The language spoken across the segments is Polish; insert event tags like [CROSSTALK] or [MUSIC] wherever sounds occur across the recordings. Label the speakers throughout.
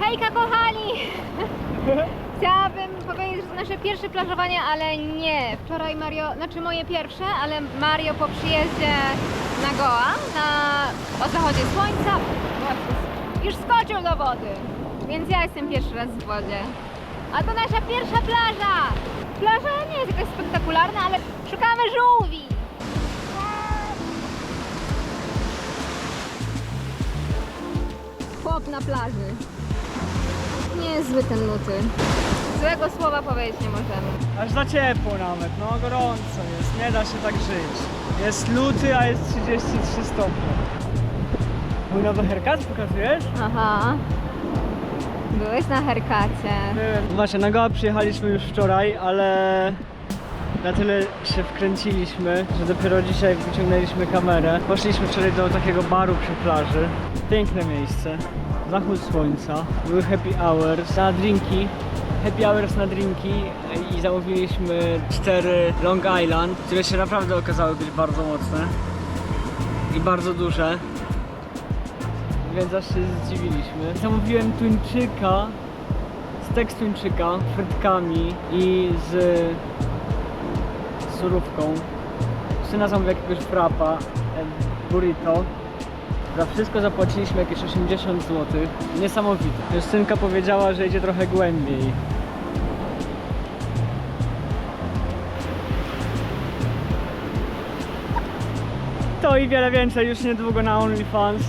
Speaker 1: Hejka kochani! [LAUGHS] Chciałabym powiedzieć, że to nasze pierwsze plażowanie, ale nie. Wczoraj Mario, znaczy moje pierwsze, ale Mario po przyjeździe na Goa, na, o zachodzie słońca, już skoczył do wody. Więc ja jestem pierwszy raz w wodzie. A to nasza pierwsza plaża! Plaża nie jest jakaś spektakularna, ale szukamy żółwi! Chłop na plaży. Niezły ten luty. Złego słowa powiedzieć nie możemy.
Speaker 2: Aż za ciepło nawet, no gorąco jest, nie da się tak żyć. Jest luty, a jest 33 stopnie. Mój nowy herkat pokazujesz?
Speaker 1: Aha. Byłeś na herkacie.
Speaker 2: Byłem. Właśnie, na Goa przyjechaliśmy już wczoraj, ale na tyle się wkręciliśmy, że dopiero dzisiaj wyciągnęliśmy kamerę. Poszliśmy wczoraj do takiego baru przy plaży. Piękne miejsce. Zachód słońca. Były happy hours na drinki. Happy hours na drinki i zamówiliśmy cztery Long Island, które się naprawdę okazały być bardzo mocne i bardzo duże. Więc aż się zdziwiliśmy. Zamówiłem tuńczyka stek z tuńczyka, frytkami i z surówką. Syna zamówił jakiegoś frapa, burrito. Za wszystko zapłaciliśmy jakieś 80 zł. Niesamowite. Justynka powiedziała, że idzie trochę głębiej. To i wiele więcej już niedługo na OnlyFans.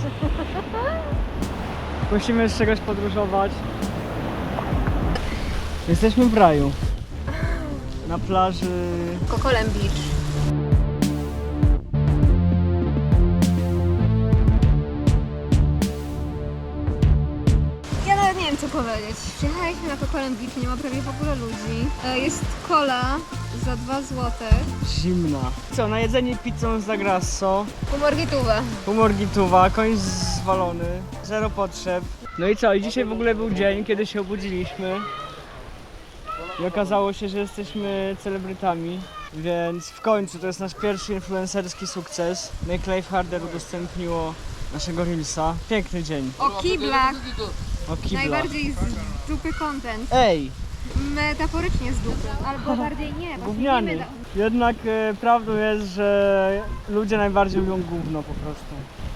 Speaker 2: Musimy z czegoś podróżować. Jesteśmy w raju. Na plaży.
Speaker 1: Kokolem Beach. Ja nawet nie wiem co powiedzieć. Przyjechaliśmy na Kokolem Beach, nie ma prawie w ogóle ludzi. E, Jest kola za 2 złote.
Speaker 2: Zimna. Co, na jedzenie pizzą z Zagrasso, humor gituwa, koń zwalony, zero potrzeb. No i co, i dzisiaj w ogóle był dzień, kiedy się obudziliśmy. I okazało się, że jesteśmy celebrytami, więc w końcu to jest nasz pierwszy influencerski sukces. Make Life Harder udostępniło naszego Reelsa. Piękny dzień.
Speaker 1: O kiblach.
Speaker 2: O kibla.
Speaker 1: Najbardziej z dupy content.
Speaker 2: Ej,
Speaker 1: Metaforycznie z dupy. Albo [LAUGHS] bardziej nie. właśnie nie
Speaker 2: Gówniany.
Speaker 1: meta-
Speaker 2: Jednak e, prawdą jest, że ludzie najbardziej lubią gówno po prostu.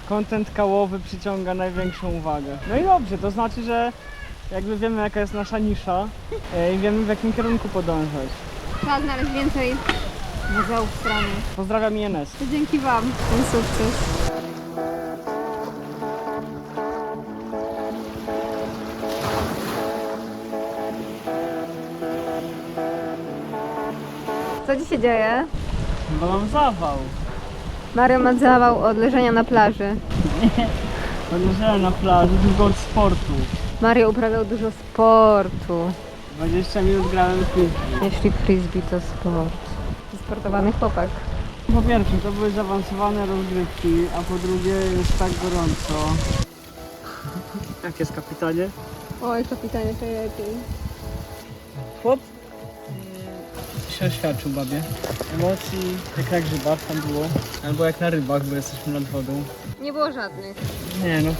Speaker 2: Content kałowy przyciąga największą uwagę. No i dobrze, to znaczy, że jakby wiemy jaka jest nasza nisza e, i wiemy w jakim kierunku podążać.
Speaker 1: Trzeba znaleźć więcej muzeów strony.
Speaker 2: Pozdrawiam INS.
Speaker 1: To dzięki Wam ten sukces. Co ci się dzieje?
Speaker 2: Bo mam zawał.
Speaker 1: Mario ma zawał od leżenia na plaży. [LAUGHS]
Speaker 2: Podjeżdżałem na plaży tylko od sportu.
Speaker 1: Mario uprawiał dużo sportu.
Speaker 2: 20 minut grałem w piłkę.
Speaker 1: Jeśli frisbee to sport. Sportowany chłopak.
Speaker 2: Po pierwsze, to były zaawansowane rozgrywki, a po drugie jest tak gorąco. Jak jest kapitanie?
Speaker 1: Oj, kapitanie, to lepiej.
Speaker 2: Chłop się oświadczył babie. Emocji jak na grzybach tam było. Albo jak na rybach, bo jesteśmy nad wodą.
Speaker 1: Nie było żadnych.
Speaker 2: Nie no,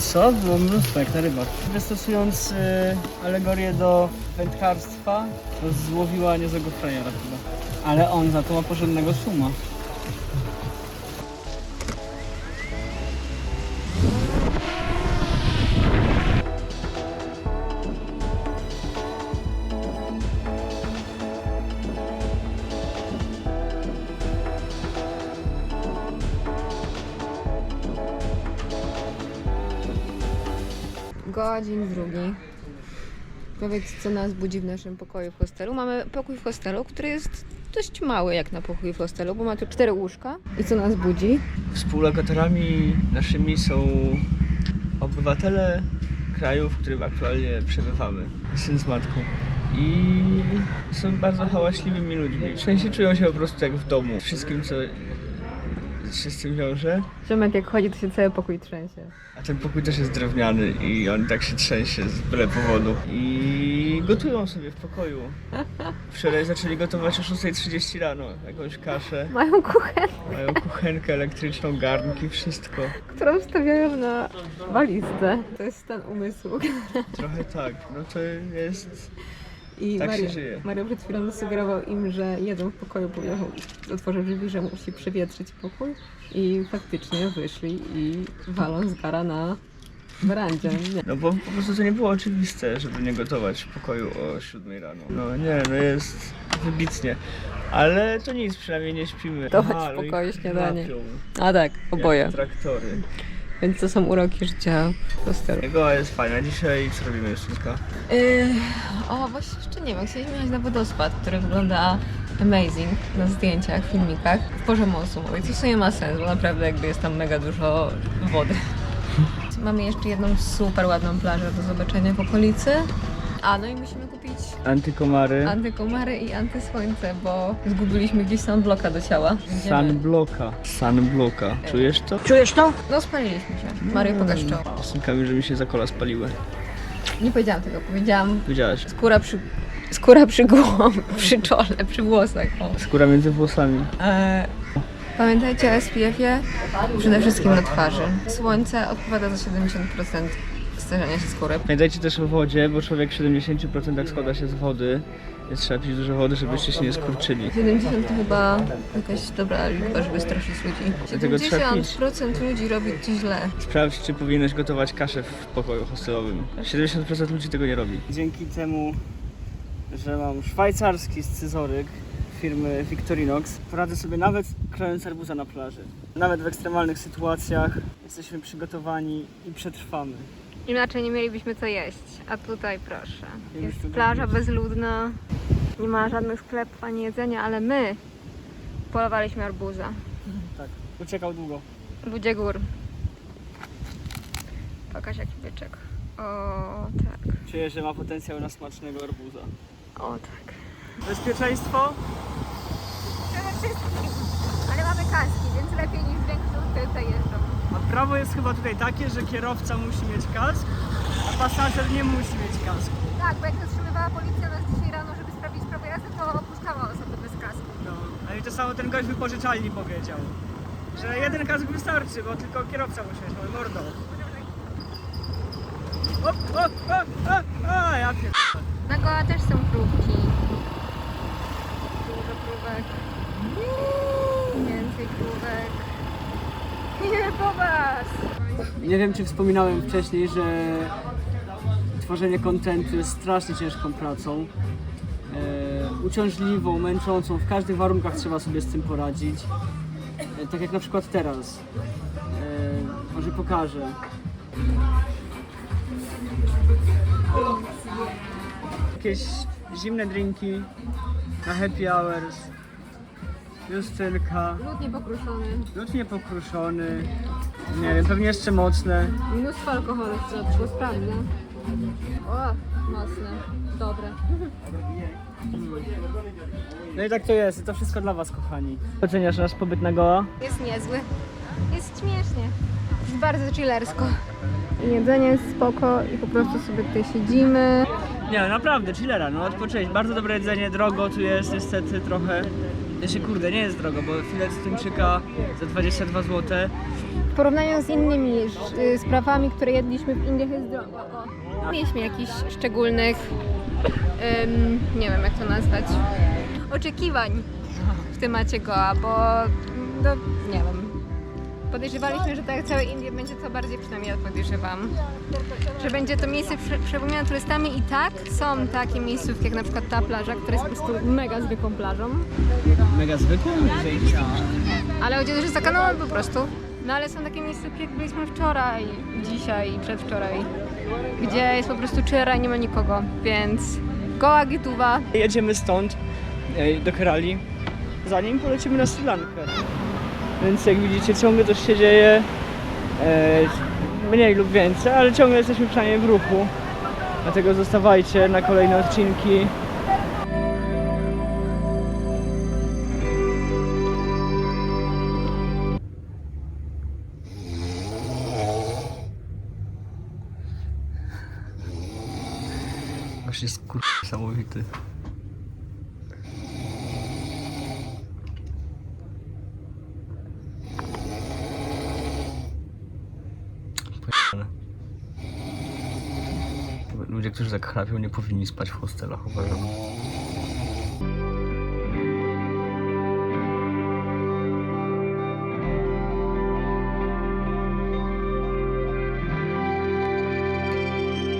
Speaker 2: co? Było mnóstwo jak na rybach. Wystosując y, alegorię do wędkarstwa, złowiła niezłego frajera chyba. Ale on za to ma porządnego suma.
Speaker 1: Godzin drugi. Powiedz, co nas budzi w naszym pokoju w hostelu. Mamy pokój w hostelu, który jest dość mały jak na pokój w hostelu, bo ma tu cztery łóżka. I co nas budzi?
Speaker 2: Współlokatorami naszymi są obywatele kraju, w którym aktualnie przebywamy. Syn z matką. I są bardzo hałaśliwymi ludźmi. W sensie czują się po prostu jak w domu. Wszystkim, co się z tym wiąże.
Speaker 1: Przemek jak chodzi, to się cały pokój trzęsie.
Speaker 2: A ten pokój też jest drewniany i on tak się trzęsie z byle powodu. I gotują sobie w pokoju. Wczoraj zaczęli gotować o 6.30 rano jakąś kaszę.
Speaker 1: Mają kuchenkę,
Speaker 2: Mają kuchenkę elektryczną, garnki, wszystko.
Speaker 1: którą wstawiają na walizce. To jest stan umysłu.
Speaker 2: Trochę tak, no to jest...
Speaker 3: I
Speaker 2: Tak się
Speaker 3: Mario,
Speaker 2: żyje.
Speaker 3: Mario przed chwilą zasugerował im, że jedzą w pokoju, że otworzę drzwi, że musi przewietrzyć pokój. I faktycznie wyszli i walą z gara na werandzie. Nie.
Speaker 2: No bo po prostu to nie było oczywiste, żeby nie gotować w pokoju o 7 rano. No nie, no jest wybitnie. Ale to nic, przynajmniej nie śpimy. No i
Speaker 3: spokoju śniadanie.
Speaker 2: chrapią,
Speaker 3: A tak, oboje.
Speaker 2: jak Traktory.
Speaker 3: Więc to są uroki życia prosteru.
Speaker 2: Jego jest fajna. Dzisiaj co robimy Justynka?
Speaker 3: Yy, o, właśnie jeszcze nie wiem. Chcieliśmy jechać na wodospad, który wygląda amazing na zdjęciach, filmikach w porze monsunowej, co w sumie ma sens, bo naprawdę jakby jest tam mega dużo wody. [LAUGHS] Mamy jeszcze jedną super ładną plażę do zobaczenia w okolicy. A, no i musimy kupić
Speaker 2: Antykomary.
Speaker 3: antykomary i antysłońce, bo zgubiliśmy gdzieś sunblocka do ciała. Będziemy-
Speaker 2: Sunblocka. Sunblocka. Czujesz to?
Speaker 3: No spaliliśmy się. Mario pokaż czoło.
Speaker 2: Justynka mi, że mi się za kola spaliły.
Speaker 3: Nie powiedziałam tego, powiedziałam
Speaker 2: Wiedziałaś.
Speaker 3: skóra przy, skóra przy głowie, [LAUGHS] przy czole, przy włosach. O.
Speaker 2: Skóra między włosami.
Speaker 3: E, pamiętajcie o SPF-ie przede wszystkim na twarzy. Słońce odpowiada za 70% starzenia się skóry.
Speaker 2: Pamiętajcie też o wodzie, bo człowiek w 70% składa się z wody. Więc trzeba pić dużo wody, żebyście się nie skurczyli.
Speaker 3: 70 to chyba jakaś dobra liczba, żeby straszyć ludzi.
Speaker 2: Dlatego trzeba pić.
Speaker 3: 70% ludzi robi to źle.
Speaker 2: Sprawdź, czy powinieneś gotować kaszę w pokoju hostelowym. 70% ludzi tego nie robi. Dzięki temu, że mam szwajcarski scyzoryk firmy Victorinox, poradzę sobie nawet klejąc arbuza na plaży. Nawet w ekstremalnych sytuacjach jesteśmy przygotowani i przetrwamy.
Speaker 1: Inaczej nie mielibyśmy co jeść. A tutaj proszę. Jest plaża bezludna. Nie ma żadnych sklepów ani jedzenia, ale my polowaliśmy arbuza.
Speaker 2: Tak, uciekał długo.
Speaker 1: Ludzie gór. Pokaż jaki byczek. O tak.
Speaker 2: Czuję, że ma potencjał na smacznego arbuza.
Speaker 1: O tak.
Speaker 2: Bezpieczeństwo?
Speaker 1: Przede wszystkim. Ale mamy kaski, więc lepiej niż większość tutaj jeżdżą.
Speaker 2: A prawo jest chyba tutaj takie, że kierowca musi mieć kask, a pasażer nie musi mieć kasku.
Speaker 1: Tak, bo jak zatrzymywała policja nas dzisiaj rano, żeby sprawdzić prawo jazdy, to opuszczała osoby bez kasku.
Speaker 2: No, ale to samo ten gość wypożyczalni powiedział. Że jeden kask wystarczy, bo tylko kierowca musi mieć moje mordo. O, o, o, o, o, ja pier...
Speaker 1: Na Goa też są próbki. Dużo próbek. Więcej próbek. Nie, po was!
Speaker 2: Nie wiem, czy wspominałem wcześniej, że tworzenie kontentu jest strasznie ciężką pracą. E, uciążliwą, męczącą. W każdych warunkach trzeba sobie z tym poradzić. E, tak jak na przykład teraz. E, może pokażę. Jakieś zimne drinki na happy hours. Justynka.
Speaker 1: Lód niepokruszony.
Speaker 2: Lód niepokruszony. Nie wiem, pewnie jeszcze mocne.
Speaker 1: Mnóstwo alkoholu w środku, sprawdzę. O, mocne. Dobre.
Speaker 2: No i tak to jest, to wszystko dla was, kochani. Oceniasz nasz pobyt na Goa?
Speaker 1: Jest niezły. Jest śmiesznie. Jest bardzo chillersko. Jedzenie jest spoko i po prostu sobie tutaj siedzimy.
Speaker 2: Nie, naprawdę, chillera, no odpocząć. Bardzo dobre jedzenie, drogo tu jest niestety trochę. Jeszcze kurde, nie jest drogo, bo filet z tuńczyka za 22 zł.
Speaker 1: W porównaniu z innymi y, sprawami, które jedliśmy w Indiach jest drogo. O. Mieliśmy jakichś szczególnych, nie wiem jak to nazwać, oczekiwań w temacie Goa, bo no, nie wiem. Podejrzewaliśmy, że tak jak całe Indie będzie to bardziej, przynajmniej ja podejrzewam, że będzie to miejsce prze, przepełnione turystami i tak są takie miejscówki jak na przykład ta plaża, która jest po prostu mega zwykłą plażą.
Speaker 2: Mega zwykłą.
Speaker 1: Ale chodzi o to, że za kanałem po prostu. No ale są takie miejscówki, jak byliśmy wczoraj, dzisiaj i przedwczoraj, gdzie jest po prostu czyra i nie ma nikogo, więc Goa Gituwa.
Speaker 2: Jedziemy stąd do Kerali, zanim polecimy na Sri Lankę. Więc jak widzicie, ciągle coś się dzieje, e, mniej lub więcej, ale ciągle jesteśmy przynajmniej w ruchu. Dlatego zostawajcie na kolejne odcinki. Właśnie jest niesamowity. Ludzie, którzy tak chrapią, nie powinni spać w hostelach, uważam.